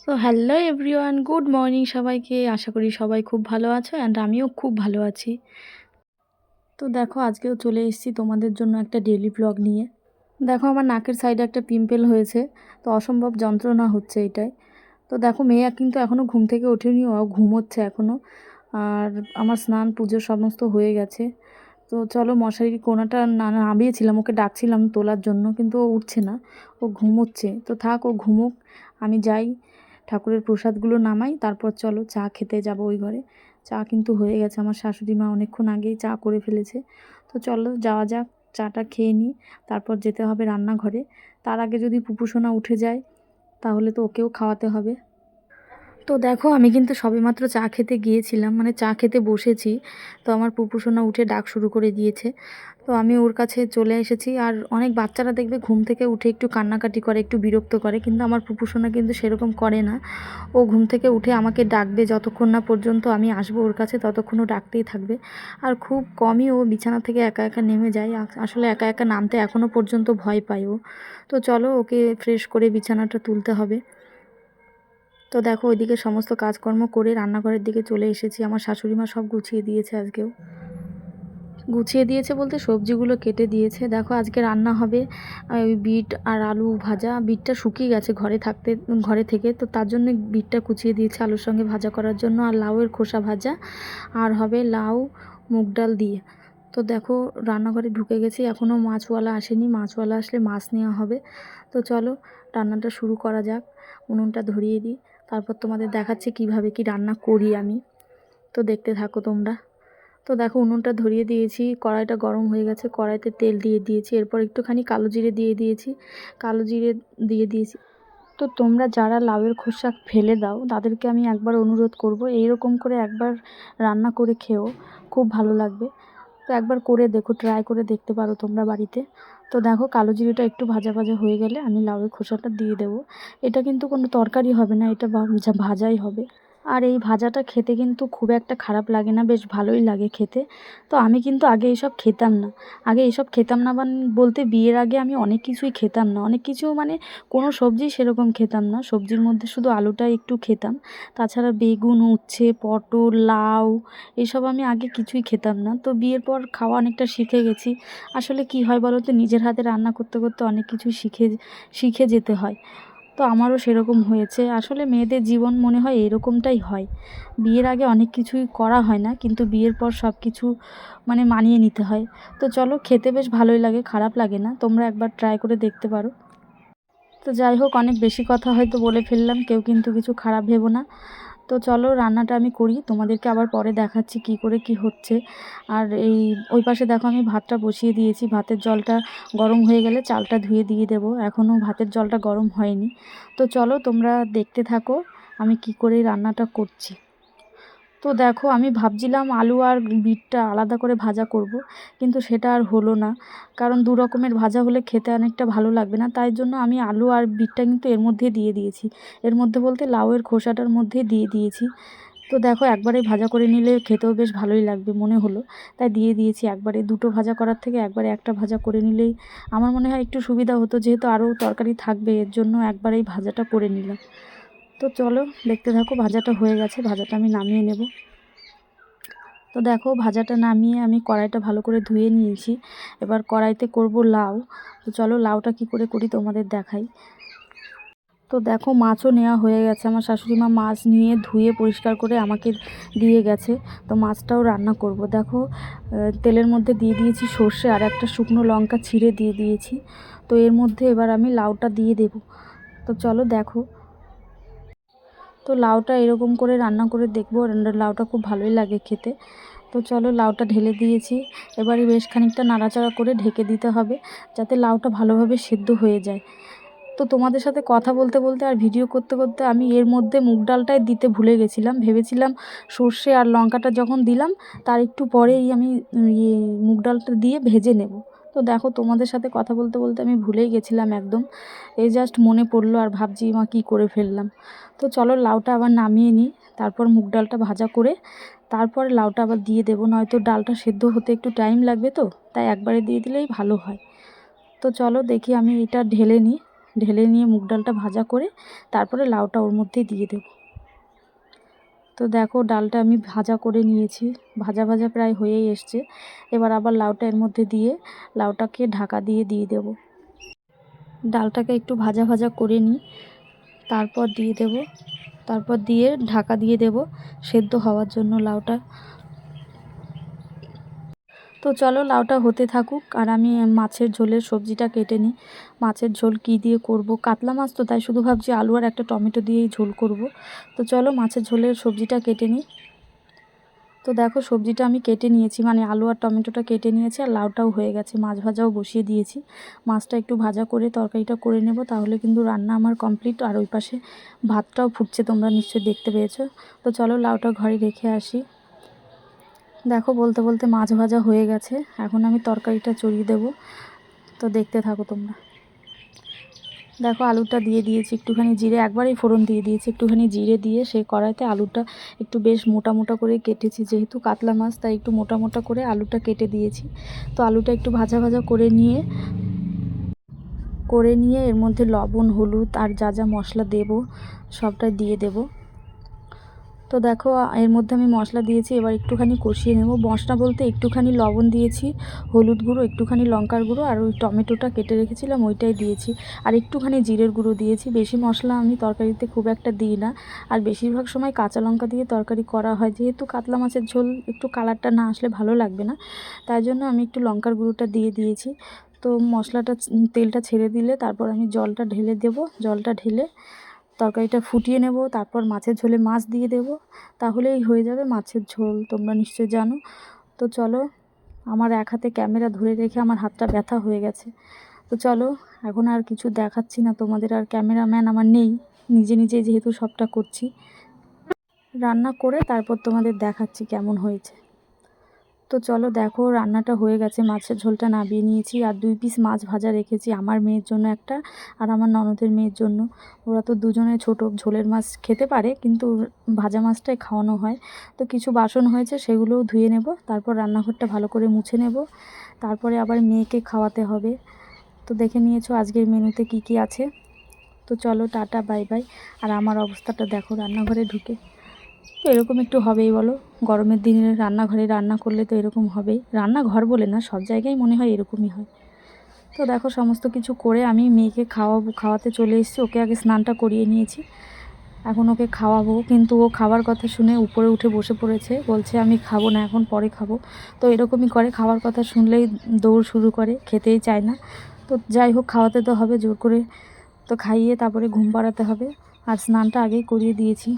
So hello everyone good morning সবাইকে। আশা করি সবাই খুব ভালো আছো অ্যান্ড আমিও খুব ভালো আছি। তো দেখো, আজকেও চলে এসেছি তোমাদের জন্য একটা ডেলি ব্লগ নিয়ে। দেখো, আমার নাকের সাইডে একটা পিম্পেল হয়েছে। তো অসম্ভব যন্ত্রণা হচ্ছে এটাই। তো দেখো, মেয়ে কিন্তু এখনও ঘুম থেকে ওঠেনি ও ঘুমোচ্ছে এখনও আর আমার স্নান, পুজো সমস্ত হয়ে গেছে। তো চলো, মশারির কোনাটা না, নামিয়েছিলাম, ওকে ডাকছিলাম তোলার জন্য, কিন্তু ও উঠছে না, ও ঘুমোচ্ছে। তো থাক, ও ঘুমুক, আমি যাই। ঠাকুরের প্রসাদগুলো নামাই, তারপর চলো চা খেতে যাব ওই ঘরে। চা কিন্তু হয়ে গেছে, আমার শাশুড়ি মা অনেকক্ষণ আগেই চা করে ফেলেছে। তো চলো যাওয়া যাক, চাটা খেয়ে নিই, তারপর যেতে হবে রান্নাঘরে। তার আগে যদি পুপুসোনা উঠে যায়, তাহলে তো ওকেও খাওয়াতে হবে। তো দেখো, আমি কিন্তু সবেমাত্র চা খেতে গিয়েছিলাম মানে চা খেতে বসেছি। তো আমার পুপুসোনা উঠে ডাক শুরু করে দিয়েছে। তো আমি ওর কাছে চলে এসেছি আর অনেক বাচ্চারা দেখবে ঘুম থেকে উঠে একটু কান্নাকাটি করে, একটু বিরক্ত করে, কিন্তু আমার পুপুসোনা কিন্তু সেরকম করে না। ও ঘুম থেকে উঠে আমাকে ডাকবে যতক্ষণ না পর্যন্ত আমি আসব ওর কাছে ততক্ষণও ডাকতেই থাকবে। আর খুব কমই ও বিছানা থেকে একা একা নেমে যায় আসলে একা একা নামতে এখনও পর্যন্ত ভয় পায় ও। তো চলো ওকে ফ্রেশ করে বিছানাটা তুলতে হবে। তো দেখো, ওইদিকে সমস্ত কাজকর্ম করে রান্নাঘরের দিকে চলে এসেছি। আমার শাশুড়ি মা সব গুছিয়ে দিয়েছে আজকেও। গুছিয়ে দিয়েছে বলতে সবজিগুলো কেটে দিয়েছে। দেখো, আজকে রান্না হবে ওই বিট আর আলু ভাজা। বিটটা শুকিয়ে গেছে ঘরে থাকতে, ঘরে থেকে। তো তার জন্য বিটটা কুচিয়ে দিয়েছে আলুর সঙ্গে ভাজা করার জন্য। আর লাউয়ের খোসা ভাজা। আর হবে লাউ, মুগ ডাল দিয়ে। তো দেখো, রান্নাঘরে ঢুকে গেছি। এখনও মাছওয়ালা আসেনি। মাছওয়ালা আসলে মাছ নেওয়া হবে। তো চলো, রান্নাটা শুরু করা যাক। উনুনটা ধরিয়ে দিই। তারপর তোমাদের দেখাচ্ছি কীভাবে কি রান্না করি আমি। তো দেখতে থাকো তোমরা। তো দেখো উনুনটা ধরিয়ে দিয়েছি, কড়াইটা গরম হয়ে গেছে, কড়াইতে তেল দিয়ে দিয়েছি, এরপর একটুখানি কালো জিরে দিয়ে দিয়েছি, কালো জিরে দিয়ে দিয়েছি। তো তোমরা যারা লাউয়ের খোসা ফেলে দাও, তাদেরকে আমি একবার অনুরোধ করব, এইরকম করে একবার রান্না করে খেও, খুব ভালো লাগবে। তো একবার করে দেখো ট্রাই করে দেখতে পারো তোমরা বাড়িতে। তো দেখো কালো জিরেটা একটু ভাজা ভাজা হয়ে গেলে আমি লাউয়ের খোসাটা দিয়ে দেবো। এটা কিন্তু কোনো তরকারি হবে না, এটা ভাজাই হবে। আর এই ভাজাটা খেতে কিন্তু খুব একটা খারাপ লাগে না, বেশ ভালোই লাগে খেতে। তো আমি কিন্তু আগে এইসব খেতাম না। আগে এইসব খেতাম না বলতে বিয়ের আগে আমি অনেক কিছুই খেতাম না। অনেক কিছু মানে কোনো সবজি সেরকম খেতাম না। সবজির মধ্যে শুধু আলুটা একটু খেতাম। তাছাড়া বেগুন, উচ্ছে, পটল, লাউ, এসব আমি আগে কিছুই খেতাম না। তো বিয়ের পর খাওয়া অনেকটা শিখে গেছি। আসলে কি হয় বলো তো নিজের হাতে রান্না করতে করতে অনেক কিছু শিখে শিখে যেতে হয়। তো আমারও সেরকম হয়েছে। আসলে মেয়েদের জীবন মনে হয় এরকমটাই হয়। বিয়ের আগে অনেক কিছুই করা হয় না, কিন্তু বিয়ের পর সব কিছু মানে মানিয়ে নিতে হয়। তো চলো, খেতে বেশ ভালোই লাগে, খারাপ লাগে না। তোমরা একবার ট্রাই করে দেখতে পারো। তো যাই হোক, অনেক বেশি কথা হয়তো বলে ফেললাম, কেউ কিন্তু কিছু খারাপ ভেবো না। তো চলো রান্নাটা আমি করি, তোমাদেরকে আবার পরে দেখাচ্ছি কি করে কি হচ্ছে। আর এই, ওই পাশে দেখো আমি ভাতটা বসিয়ে দিয়েছি, ভাতের জলটা গরম হয়ে গেলে চালটা ধুয়ে দিয়ে দেবো। এখনও ভাতের জলটা গরম হয়নি। তো চলো তোমরা দেখতে থাকো আমি কি করে রান্নাটা করছি। তো দেখো, আমি ভাবছিলাম আলু আর বিটটা আলাদা করে ভাজা করব, কিন্তু সেটা আর হলো না। কারণ দু রকমের ভাজা হলে খেতে অনেকটা ভালো লাগবে না, তাই জন্য আমি আলু আর বিটটা কিন্তু এর মধ্যে দিয়ে দিয়েছি। এর মধ্যে বলতে লাউয়ের খোসাটার মধ্যে দিয়ে দিয়েছি। তো দেখো একবারে ভাজা করে নিলে খেতেও বেশ ভালোই লাগবে মনে হলো। তাই দিয়ে দিয়েছি একবারে দুটো ভাজা করার থেকে একবারে একটা ভাজা করে নিলেই আমার মনে হয় একটু সুবিধা হতো, যেহেতু আরও তরকারি থাকবে, এর জন্য একবারেই ভাজাটা করে নিলাম। তো চলো, দেখতে থাকো, ভাজাটা হয়ে গেছে, ভাজাটা আমি নামিয়ে নেব। তো দেখো, ভাজাটা নামিয়ে আমি কড়াইটা ভালো করে ধুয়ে নিয়েছি। এবার কড়াইতে করব লাউ। তো চলো, লাউটা কি করে করি তোমাদের দেখাই। তো দেখো, মাছও নেওয়া হয়ে গেছে। আমার শাশুড়ি মা মাছ নিয়ে ধুয়ে পরিষ্কার করে আমাকে দিয়ে গেছে। তো মাছটাও রান্না করব। দেখো তেলের মধ্যে দিয়ে দিয়েছি সর্ষে আর একটা শুকনো লঙ্কা ছিঁড়ে দিয়ে দিয়েছি। তো এর মধ্যে এবার আমি লাউটা দিয়ে দেব। তো চলো, দেখো। তো লাউটা এরকম করে রান্না করে দেখব। লাউটা খুব ভালোই লাগে খেতে। তো চলো লাউটা ঢেলে দিয়েছি। এবারে বেশ খানিকটা নাড়াচাড়া করে ঢেকে দিতে হবে যাতে লাউটা ভালোভাবে সেদ্ধ হয়ে যায়। তো তোমাদের সাথে কথা বলতে বলতে আর ভিডিও করতে করতে আমি এর মধ্যে মুগ ডালটাই দিতে ভুলে গেছিলাম। ভেবেছিলাম সর্ষে আর লঙ্কাটা যখন দিলাম, তার একটু পরেই আমি ইয়ে মুগ ডালটা দিয়ে ভেজে নেব। তো দেখো তোমাদের সাথে কথা বলতে বলতে আমি ভুলেই গেছিলাম একদম। এই জাস্ট মনে পড়ল আর ভাবছি মা কী করে ফেললাম। তো চলো লাউটা আবার নামিয়ে নিই, তারপর মুগ ডালটা ভাজা করে তারপরে লাউটা আবার দিয়ে দেবো, নয়তো ডালটা সেদ্ধ হতে একটু টাইম লাগবে তো, তাই একবারে দিয়ে দিলেই ভালো হয়। তো চলো দেখি আমি এটা ঢেলে নিই, ঢেলে নিয়ে মুগ ডালটা ভাজা করে তারপরে লাউটা ওর মধ্যেই দিয়ে দেবো। তো দেখো, ডালটা আমি ভাজা করে নিয়েছি। ভাজা ভাজা প্রায় হয়েই এসছে। এবার আবার লাউটা এর মধ্যে দিয়ে লাউটাকে ঢাকা দিয়ে দিয়ে দেব। ডালটাকে একটু ভাজা ভাজা করে নিই। তারপর দিয়ে দেব। তারপর দিয়ে ঢাকা দিয়ে দেব। সেদ্ধ হওয়ার জন্য লাউটা। তো চলো লাউটা হতে থাকুক, আর আমি মাছের ঝোলের সবজিটা কেটে নিই। মাছের ঝোল কী দিয়ে করব? কাতলা মাছ তো, তাই শুধু ভাবছি আলু আর একটা টমেটো দিয়েই ঝোল করব। তো চলো মাছের ঝোলের সবজিটা কেটে নিই। তো দেখো সবজিটা আমি কেটে নিয়েছি মানে আলু আর টমেটোটা কেটে নিয়েছি, আর লাউটাও হয়ে গেছে, মাছ ভাজাও বসিয়ে দিয়েছি। মাছটা একটু ভাজা করে তরকারিটা করে নেব, তাহলে কিন্তু রান্না আমার কমপ্লিট, আর ওই পাশে ভাতটাও ফুটছে, তোমরা নিশ্চয়ই দেখতে পেয়েছ। তো চলো লাউটা ঘরে রেখে আসি। দেখো বলতে বলতে মাছ ভাজা হয়ে গেছে। এখন আমি তরকারিটা চড়িয়ে দেব। তো দেখতে থাকো তোমরা। দেখো আলুটা দিয়ে দিয়েছি একটুখানি জিরে। একবারই ফোড়ন দিয়ে দিয়েছি একটুখানি জিরে দিয়ে। সেই কড়াইতে আলুটা একটু বেশ মোটা মোটা করে কেটেছি, যেহেতু কাতলা মাছ, তাই একটু মোটা মোটা করে আলুটা কেটে দিয়েছি। তো আলুটা একটু ভাজা ভাজা করে নিয়ে করে নিয়ে এর মধ্যে লবণ, হলুদ আর যা যা মশলা দেব, সবটাই দিয়ে দেবো। তো দেখো, এর মধ্যে আমি মশলা দিয়েছি, এবার একটুখানি কষিয়ে নেব। মশলা বলতে একটুখানি লবণ দিয়েছি, হলুদ গুঁড়ো, একটুখানি লঙ্কার গুঁড়ো, আর ওই টমেটোটা কেটে রেখেছিলাম, ওইটাই দিয়েছি। আর একটুখানি জিরের গুঁড়ো দিয়েছি। বেশি মশলা আমি তরকারিতে খুব একটা দিই না। আর বেশিরভাগ সময় কাঁচা লঙ্কা দিয়ে তরকারি করা হয়। যেহেতু কাতলা মাছের ঝোল, একটু কালারটা না আসলে ভালো লাগবে না। তাই জন্য আমি একটু লঙ্কার গুঁড়োটা দিয়ে দিয়েছি। তো মশলাটা, তেলটা ছেড়ে দিলে তারপর আমি জলটা ঢেলে দেব। জলটা ঢেলে তরকারিটা ফুটিয়ে নেব, তারপর মাছের ঝোলে মাছ দিয়ে দেব, তাহলেই হয়ে যাবে মাছের ঝোল, তোমরা নিশ্চয়ই জানো। তো চলো, আমার এক হাতে ক্যামেরা ধরে রেখে আমার হাতটা ব্যথা হয়ে গেছে। তো চলো, এখন আর কিছু দেখাচ্ছি না, তোমাদের আর ক্যামেরাম্যান আমার নেই, নিজে নিজে যেহেতু সবটা করছি। রান্না করে তারপর তোমাদের দেখাচ্ছি কেমন হয়েছে। তো চলো দেখো, রান্নাটা হয়ে গেছে। মাছের ঝোলটা নাবিয়ে নিয়েছি আর দুই পিস মাছ ভাজা রেখেছি আমার মেয়ের জন্য একটা আর আমার ননদের মেয়ের জন্য। ওরা তো দুজনে ছোট, ঝোলের মাছ খেতে পারে কিন্তু ভাজা মাছটাই খাওয়ানো হয়। তো কিছু বাসন হয়েছে সেগুলোও ধুয়ে নেব, তারপর রান্নাঘরটা ভালো করে মুছে নেব। তারপরে আবার মেয়েকে খাওয়াতে হবে। তো দেখে নিয়েছো আজকের মেনুতে কি কি আছে। তো চলো, টাটা, বাই বাই। আর আমার অবস্থাটা দেখো, রান্নাঘরে ঢুকে। তো এরকম একটু হবেই বলো। গরমের দিনে রান্নাঘরে রান্না করলে তো এরকম হবেই। রান্নাঘর বলে না, সব জায়গায় মনে হয় এরকমই হয়। তো দেখো সমস্ত কিছু করে আমি মেয়েকে খাওয়াবো, খাওয়াতে চলে এসেছি। ওকে আগে স্নানটা করিয়ে নিয়েছি। এখন ওকে খাওয়াবো। কিন্তু ও খাবার কথা শুনে উপরে উঠে বসে পড়েছে। বলছে, আমি খাব না, এখন পরে খাব। তো এরকমই করে, খাবার কথা শুনলেই দৌড় শুরু করে, খেতেই চায় না। তো যাই হোক, খাওয়াতে তো হবে, জোর করে তো খাইয়ে তারপরে ঘুম পাড়াতে হবে। আর স্নানটা আগেই করিয়ে দিয়েছি।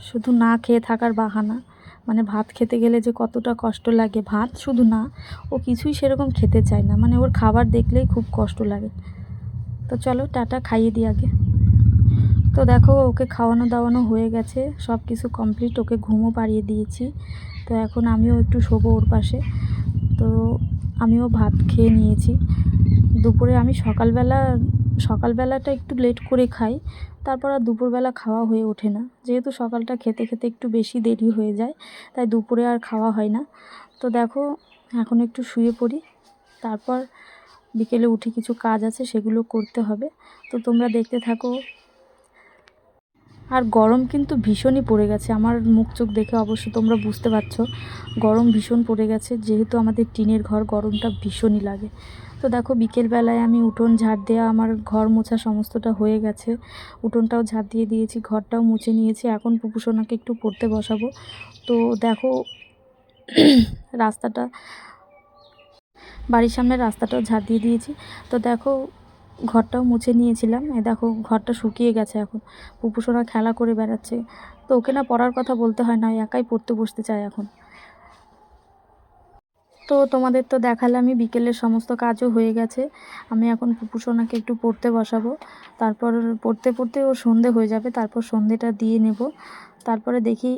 শুধু না খেয়ে থাকার বাহানা। মানে ভাত খেতে গেলে যে কতটা কষ্ট লাগে, ভাত শুধু না, ও কিছুই সেরকম খেতে চায় না। মানে ওর খাবার দেখলেই খুব কষ্ট লাগে। তো চলো টাটা, খাইয়ে দিই আগে। তো দেখো, ওকে খাওয়ানো দাওয়ানো হয়ে গেছে। সব কিছু কমপ্লিট ওকে ঘুমও পাড়িয়ে দিয়েছি। তো এখন আমিও একটু শোবো ওর পাশে। তো আমিও ভাত খেয়ে নিয়েছি। দুপুরে আমি সকালবেলা সকালবেলাটা একটু লেট করে খাই, তারপর আর দুপুরবেলা খাওয়া হয়ে ওঠে না। যেহেতু সকালটা খেতে খেতে একটু বেশি দেরি হয়ে যায়, তাই দুপুরে আর খাওয়া হয় না। তো দেখো, এখন একটু শুয়ে পড়ি, তারপর বিকেলে উঠে কিছু কাজ আছে সেগুলো করতে হবে। তো তোমরা দেখতে থাকো আর গরম কিন্তু ভীষণই পড়ে গেছে। আমার মুখ চোখ দেখে অবশ্য তোমরা বুঝতে পারছ, গরম ভীষণ পড়ে গেছে। যেহেতু আমাদের টিনের ঘর, গরমটা ভীষণই লাগে। তো দেখো, বিকেলবেলায় আমি উঠোন ঝাড় দেওয়া আমার ঘর মোছা সমস্তটা হয়ে গেছে। উঠোনটাও ঝাড় দিয়ে দিয়েছি, ঘরটাও মুছে নিয়েছি। এখন পুপুসোনাকে একটু পড়তে বসাবো। তো দেখো, রাস্তাটা, বাড়ির সামনে রাস্তাটাও ঝাড় দিয়ে দিয়েছি। তো দেখো ঘরটাও মুছে নিয়েছিলাম। এ দেখো, ঘরটা শুকিয়ে গেছে এখন। পুপুসোনা খেলা করে বেড়াচ্ছে। তো ওকে না পড়ার কথা বলতে হয় না, একাই পড়তে বসতে চায় এখন। তো তোমাদের তো দেখালামই, বিকেলের সমস্ত কাজও হয়ে গেছে। আমি এখন পুপুসোনাকে একটু পড়তে বসাবো। তারপর পড়তে পড়তে ও সন্ধে হয়ে যাবে, তারপর সন্ধেটা দিয়ে নেব। তারপরে দেখি।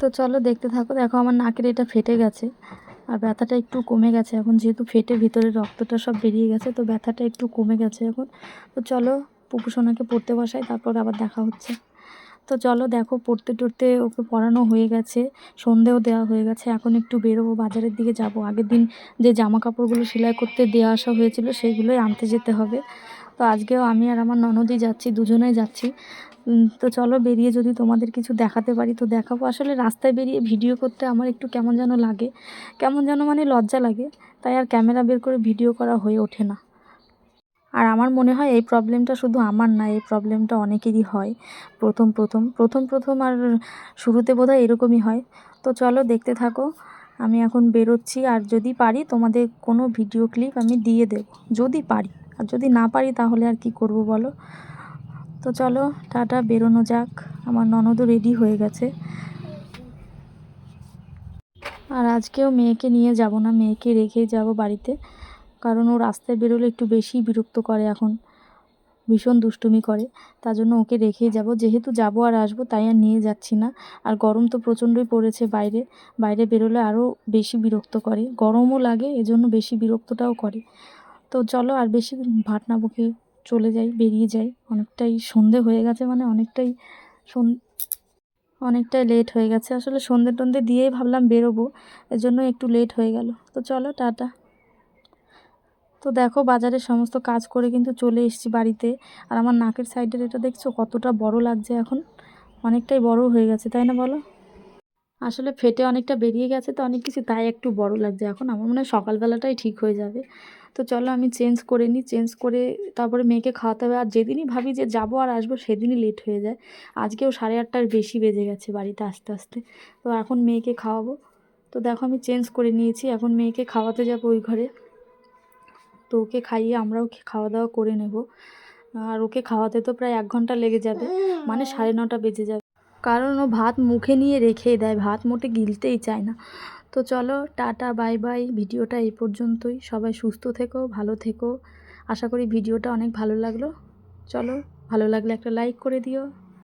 তো চলো দেখতে থাকো। দেখো আমার নাকের এটা ফেটে গেছে। আর ব্যথাটা একটু কমে গেছে এখন, যেহেতু ফেটে ভিতরে রক্তটা সব বেরিয়ে গেছে, তো ব্যথাটা একটু কমে গেছে এখন। তো চলো পুপুসোনাকে পড়তে বসাই, তারপর আবার দেখা হচ্ছে। তো চলো দেখো, পড়তে টড়তে ওকে পড়ানো হয়ে গেছে, সন্ধেও দেওয়া হয়ে গেছে। এখন একটু বেরোবো, বাজারের দিকে যাব। আগের দিন যে জামা কাপড়গুলো সেলাই করতে দেওয়া আসা হয়েছিল সেগুলোই আনতে যেতে হবে। তো আজকেও আমি আর আমার ননদই যাচ্ছি, দুজনেই যাচ্ছি। তো চলো বেরিয়ে যদি তোমাদের কিছু দেখাতে পারি, তো দেখাবো। আসলে রাস্তায় বেরিয়ে ভিডিও করতে আমার একটু কেমন যেন লাগে। কেমন যেন মানে লজ্জা লাগে, তাই আর ক্যামেরা বের করে ভিডিও করা হয়ে ওঠে না। আর আমার মনে হয় এই প্রবলেমটা শুধু আমার না, এই প্রবলেমটা অনেকেরই হয়। প্রথম প্রথম প্রথম প্রথম আর শুরুতে বোধহয় এরকমই হয়। তো চলো দেখতে থাকো, আমি এখন বেরোচ্ছি। আর যদি পারি, তোমাদের কোনো ভিডিও ক্লিপ আমি দিয়ে দেব। যদি পারি, আর যদি না পারি, তাহলে আর কি করব বলো? তো চলো, টাটা, বেরোনো যাক। আমার ননদও রেডি হয়ে গেছে। আর আজকেও মেয়েকে নিয়ে যাব না, মেয়েকে রেখেই যাব বাড়িতে। কারণ ও রাস্তায় বেরোলে একটু বেশি বিরক্ত করে এখন। ভীষণ দুষ্টুমি করে। তার জন্য ওকে রেখেই যাব। যেহেতু যাব আর আসব, তাই আর নিয়ে যাচ্ছি না। আর গরম তো প্রচণ্ডই পড়েছে বাইরে। বাইরে বেরোলে আরও বেশি বিরক্ত করে। গরমও লাগে, এজন্য বেশি বিরক্তটাও করে। তো চলো, আর বেশি ভাট না বকে চলে যাই, বেরিয়ে যাই। অনেকটাই সন্ধে হয়ে গেছে মানে অনেকটাই সন, অনেকটাই লেট হয়ে গেছে। আসলে সন্ধে টন্ধে দিয়েই ভাবলাম বেরোবো, এজন্য একটু লেট হয়ে গেল। তো চলো, টাটা। তো দেখো বাজারের সমস্ত কাজ করে কিন্তু চলে এসেছি বাড়িতে। আর আমার নাকের সাইডের এটা দেখছ কতটা বড় লাগছে এখন? অনেকটাই বড় হয়ে গেছে, তাই না বলো? আসলে ফেটে অনেকটা বেরিয়ে গেছে তো অনেক কিছু, তাই একটু বড় লাগছে এখন। আমার মনে হয় সকালবেলাটাই ঠিক হয়ে যাবে। তো চলো আমি চেঞ্জ করে নিই, চেঞ্জ করে তারপরে মেয়েকে খাওয়াতে হবে। আর যেদিনই ভাবি যে যাব আর আসব, সেদিনই লেট হয়ে যায়। আজকেও সাড়ে আটটার বেশি বেজে গেছে বাড়িতে আস্তে আস্তে। তো এখন মেয়েকে খাওয়াবো। তো দেখো আমি চেঞ্জ করে নিয়েছি, এখন মেয়েকে খাওয়াতে যাব ওই ঘরে। তো ওকে খাইয়ে আমরাও খাওয়া দাওয়া করে নেব। আর ওকে খাওয়াতে তো প্রায় এক ঘণ্টা লেগে যাবে। মানে সাড়ে নটা বেজে যাবে। কারণ ও ভাত মুখে নিয়ে রেখে দেয়, ভাত মোটে গিলতেই চায় না। তো চলো, টাটা, বাই বাই। ভিডিওটা এই পর্যন্তই। সবাই সুস্থ থেকো, ভালো থেকো। আশা করি ভিডিওটা অনেক ভালো লাগল। চলো, ভালো লাগলে একটা লাইক করে দিও।